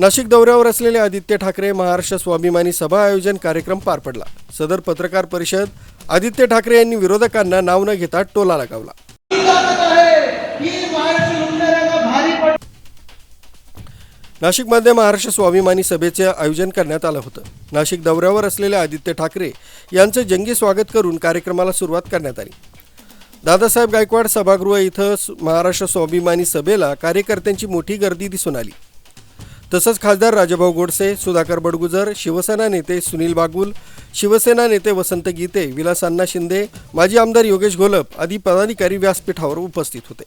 नाशिक दौऱ्यावर असलेले आदित्य ठाकरे महाराष्ट्र स्वाभिमानी सभा आयोजन कार्यक्रम पार पडला. सदर पत्रकार परिषद आदित्य ठाकरे यांनी विरोधकांना नाव न घेता टोला लगावला. नाशिकमध्ये महाराष्ट्र स्वाभिमानी सभेचे आयोजन करण्यात आलं होतं. नाशिक दौऱ्यावर असलेले आदित्य ठाकरे यांचं जंगी स्वागत करून कार्यक्रमाला सुरुवात करण्यात आली. दादासाहेब गायकवाड सभागृह इथं महाराष्ट्र स्वाभिमानी सभेला कार्यकर्त्यांची मोठी गर्दी दिसून आली. तसंच खासदार राजभाऊ गोडसे सुधाकर बडगुजर शिवसेना नेते सुनील बागुल शिवसेना नेते वसंत गीते विलास अण्णा शिंदे माजी आमदार योगेश घोलप आदी पदाधिकारी व्यासपीठावर उपस्थित होते.